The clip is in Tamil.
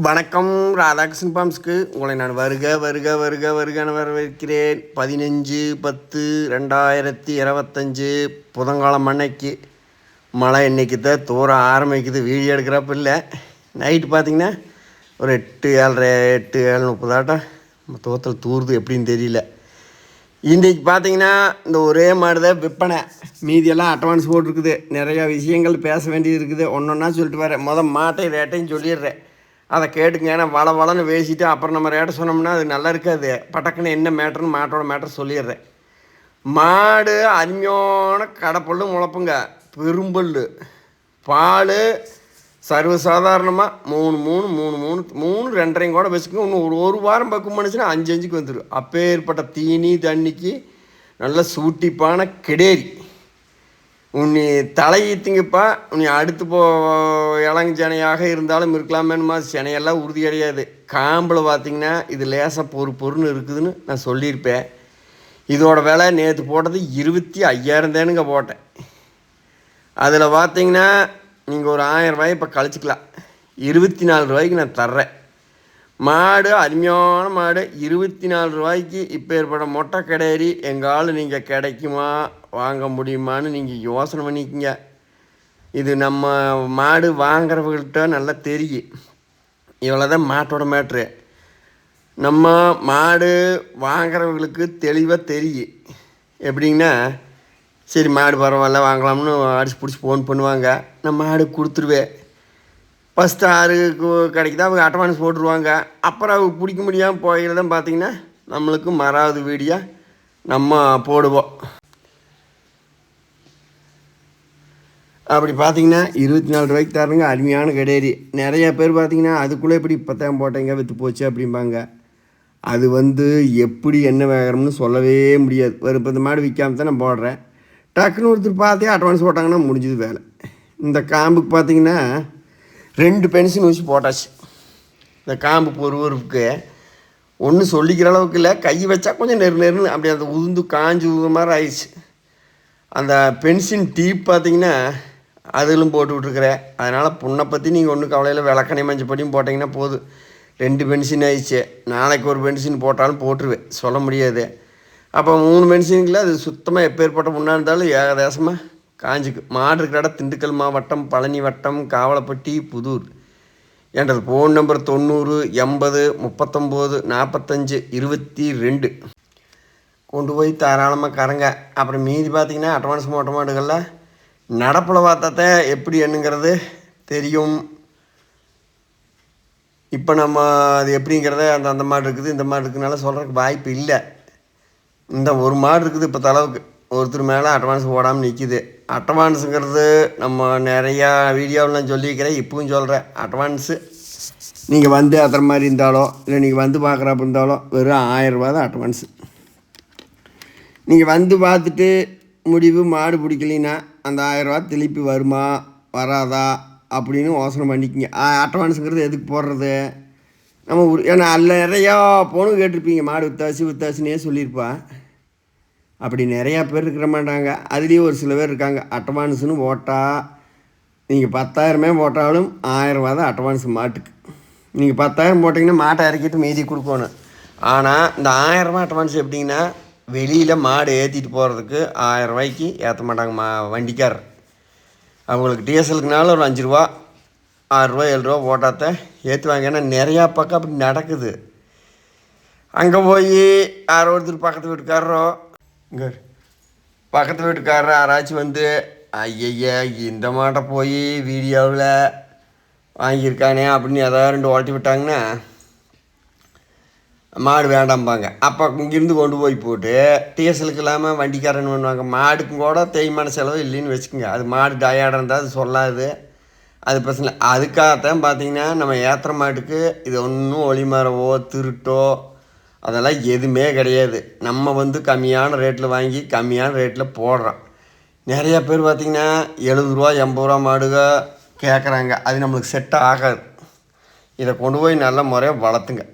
வணக்கம் ராதாகிருஷ்ணன் பாம்ஸ்க்கு. உங்களை நான் வருக வருக வருக வருகன்னு வரவேற்கிறேன். பதினஞ்சு பத்து ரெண்டாயிரத்தி இருபத்தஞ்சு புதன்காலம் அன்னைக்கு. மழை இன்றைக்கி தான் தூர ஆரம்பிக்குது. வீடியோ எடுக்கிறப்ப இல்லை. நைட்டு பார்த்தீங்கன்னா ஒரு எட்டு ஏழரை எட்டு ஏழு முப்பதாட்டம் தோத்தல் தூருது எப்படின்னு தெரியல. இன்றைக்கி பார்த்தீங்கன்னா இந்த ஒரே மாதிரி தான் விற்பனை. மீதியெல்லாம் அட்வான்ஸ் போட்டிருக்குது. நிறையா விஷயங்கள் பேச வேண்டியது இருக்குது. ஒன்று ஒன்றா சொல்லிட்டு வரேன். மொதல் மாட்டை ரேட்டையும் சொல்லிடுறேன். அதை கேட்டுங்க. ஏன்னா வள வளன்னு பேசிட்டு அப்புறம் நம்ம ரேட்டை சொன்னோம்னா அது நல்லா இருக்காது. பட்டக்குன்னு என்ன மேட்டர்னு மாட்டோட மேட்டர் சொல்லிடுறேன். மாடு அருமையான கடைப்பல்லு முளைப்புங்க. பெரும்பல்லு. பால் சர்வசாதாரணமாக மூணு மூணு மூணு மூணு மூணு ரெண்டரையும் கூட வச்சுக்கோங்க இன்னும் ஒரு ஒரு வாரம் பக்கம் பண்ணிச்சுன்னா அஞ்சு அஞ்சுக்கு வந்துடும் அப்பேற்பட்ட தீனி தண்ணிக்கு நல்ல சூட்டிப்பான கிடேரி. உன்னை தலையீத்துங்கப்பா. உன்னை அடுத்து போ இளஞ்சனையாக இருந்தாலும் இருக்கலாமேனுமா சினையெல்லாம் உறுதி கிடையாது. காம்பில் பார்த்தீங்கன்னா இது லேசாக பொறு பொருன்னு இருக்குதுன்னு நான் சொல்லியிருப்பேன். இதோட விலை நேற்று போட்டது இருபத்தி ஐயாயிரம் தேனுங்க போட்டேன். அதில் பார்த்தீங்கன்னா நீங்கள் ஒரு ஆயிரம் ரூபாய் இப்போ கழிச்சிக்கலாம். இருபத்தி நாலு ரூபாய்க்கு நான் தர்றேன். மாடு அருமையான மாடு. இருபத்தி நாலு ரூபாய்க்கு இப்போ ஏற்பட மொட்டை கிடையாது எங்காலும் நீங்கள் கிடைக்குமா? வாங்க முடியுமான்னு நீங்கள் யோசனை பண்ணிக்கங்க. இது நம்ம மாடு வாங்குறவங்கள்ட்ட நல்லா தெரியும். இவ்வளோ தான் மாட்டோட மேட்ரு நம்ம மாடு வாங்குறவங்களுக்கு தெளிவாக தெரியும். எப்படிங்கன்னா சரி மாடு பரவாயில்ல வாங்கலாம்னு அடிச்சு பிடிச்சி ஃபோன் பண்ணுவாங்க. நான் மாடு கொடுத்துருவேன். ஃபஸ்ட்டு ஆறு கிடைக்குதா அவங்க அட்வான்ஸ் போட்டுருவாங்க. அப்புறம் அவங்க பிடிக்க முடியாமல் போயிடுறதான் தான் நம்மளுக்கு மறாவது வீடியோ நம்ம போடுவோம். அப்படி பார்த்தீங்கன்னா இருபத்தி நாலு ரூபாய்க்கு தரணுங்க அருமையான கிடையாது நிறைய பேர் பார்த்தீங்கன்னா அதுக்குள்ளே எப்படி பத்தாயிரம் போட்டேங்க விற்று போச்சு அப்படிம்பாங்க. அது வந்து எப்படி என்ன வேகணும்னு சொல்லவே முடியாது. ஒரு பத்து மாடு விற்காம தான் நான் போடுறேன். டக்குன்னு ஒருத்தர் பார்த்தே அட்வான்ஸ் போட்டாங்கன்னா முடிஞ்சது வேலை. இந்த காம்புக்கு பார்த்தீங்கன்னா ரெண்டு பென்சில் வச்சு போட்டாச்சு. இந்த காம்பு பொறுவருக்கு ஒன்றும் சொல்லிக்கிற அளவுக்கு இல்லை. கை வச்சா கொஞ்சம் நெரு நெருன்னு அப்படி அந்த உதுந்து காஞ்சு மாதிரி ஆயிடுச்சு. அந்த பென்சின் டீப் பார்த்தீங்கன்னா அதிலும் போட்டு விட்ருக்குறேன் அதனால் புண்ணை பற்றி நீங்கள் ஒன்றும் கவலையில் விளக்கணை மஞ்சள் படியும் போட்டிங்கன்னா போதும் ரெண்டு பென்சின் ஆயிடுச்சு. நாளைக்கு ஒரு பென்சின் போட்டாலும் போட்டுருவேன். சொல்ல முடியாது. அப்போ மூணு பென்சினுக்குள்ள அது சுத்தமாக எப்பேற்பட்ட புண்ணாக இருந்தாலும் ஏகதேசமாக காஞ்சிக்கு. மாடு இருக்கிற இடம் திண்டுக்கல் மாவட்டம் பழனி வட்டம் காவலப்பட்டி புதூர். என்றது ஃபோன் நம்பர் தொண்ணூறு எண்பது முப்பத்தொம்போது நாற்பத்தஞ்சு இருபத்தி ரெண்டு. கொண்டு போய் தாராளமாக கரங்க அப்புறம் மீதி பார்த்தீங்கன்னா அட்வான்ஸ் மோட்ட மாடுகளில் நடப்பில் பார்த்தாத்த எப்படி என்னங்கிறது தெரியும். இப்போ நம்ம அது எப்படிங்கிறத அந்த அந்த மாடு இருக்குது இந்த மாடு இருக்குதுனால சொல்கிறதுக்கு வாய்ப்பு இல்லை. இந்த ஒரு மாடு இருக்குது இப்போ தளவுக்கு ஒருத்தர் மேலே அட்வான்ஸ் போடாமல் நிற்கிது அட்வான்ஸுங்கிறது நம்ம நிறையா வீடியோவெலாம் சொல்லியிருக்கிறேன் இப்பவும் சொல்கிறேன் அட்வான்ஸு நீங்கள் வந்து அத்தனை மாதிரி இருந்தாலோ இல்லை நீங்கள் வந்து பார்க்குறப்ப இருந்தாலோ வெறும் ஆயிரரூபா தான் அட்வான்ஸு நீங்கள் வந்து பார்த்துட்டு முடிவு மாடு பிடிக்கலின்னா அந்த ஆயிரரூவா திருப்பி வருமா வராதா அப்படின்னு யோசனை பண்ணிக்கிங்க. அட்வான்ஸுங்கிறது எதுக்கு போடுறது? நம்ம ஒரு ஏன்னா அதில் நிறையா போனும் கேட்டிருப்பீங்க மாடு வித்தாசி வித்தாசினே சொல்லியிருப்பா. அப்படி நிறையா பேர் இருக்கிற மாட்டாங்க. அதுலேயும் ஒரு சில பேர் இருக்காங்க அட்வான்ஸுன்னு போட்டால் நீங்கள் பத்தாயிரமே போட்டாலும் ஆயிரரூவா தான் அட்வான்ஸ் மாட்டுக்கு. நீங்கள் பத்தாயிரம் போட்டிங்கன்னா மாட்டை இறக்கிட்டு மீதி கொடுக்கணும். ஆனால் இந்த ஆயிரரூவா அட்வான்ஸ் எப்படிங்கன்னா வெளியில் மாடு ஏற்றிட்டு போகிறதுக்கு ஆயிரரூவாய்க்கு ஏற்ற மாட்டாங்க மா வண்டிக்காரர். அவங்களுக்கு டீசலுக்குனால ஒரு அஞ்சு ரூபா ஆறுரூவா ஏழு ரூபா போட்டாத்த ஏற்றுவாங்க ஏன்னா நிறையா பக்கம் அப்படி நடக்குது. அங்கே போய் யாரோ ஒருத்தர் பக்கத்து வீட்டுக்காரரோ இங்கே பக்கத்து வீட்டுக்காரர் யாராச்சும் வந்து ஐயய்யா இந்த மாட்டை போய் வீடியோவில் வாங்கியிருக்கானே அப்படின்னு ஏதாவது ரெண்டு ஓட்டி விட்டாங்கன்னா மாடு வேண்டாம்பாங்க. அப்போ இங்கேருந்து கொண்டு போய் போட்டு டீசலுக்கு இல்லாமல் வண்டிக்காரன் பண்ணுவாங்க. மாடுக்கும் கூட தேய்மான செலவு இல்லைன்னு வச்சுக்கோங்க. அது மாடு டயர்டாக இருந்தால் அது சொல்லாது. அது பிரச்சனை இல்லை. அதுக்காகத்தான் பார்த்தீங்கன்னா நம்ம ஏற்றுற மாட்டுக்கு இது ஒன்றும் ஒளிமரவோ திருட்டோ அதெல்லாம் எதுவுமே கிடையாது. நம்ம வந்து கம்மியான ரேட்டில் வாங்கி கம்மியான ரேட்டில் போடுறோம். நிறைய பேர் பார்த்திங்கன்னா எழுபது ரூபா எண்பது ரூபா மாடுக கேட்குறாங்க அது நம்மளுக்கு செட் ஆகாது. இதை கொண்டு போய் நல்ல முறையாக வளர்த்துங்க.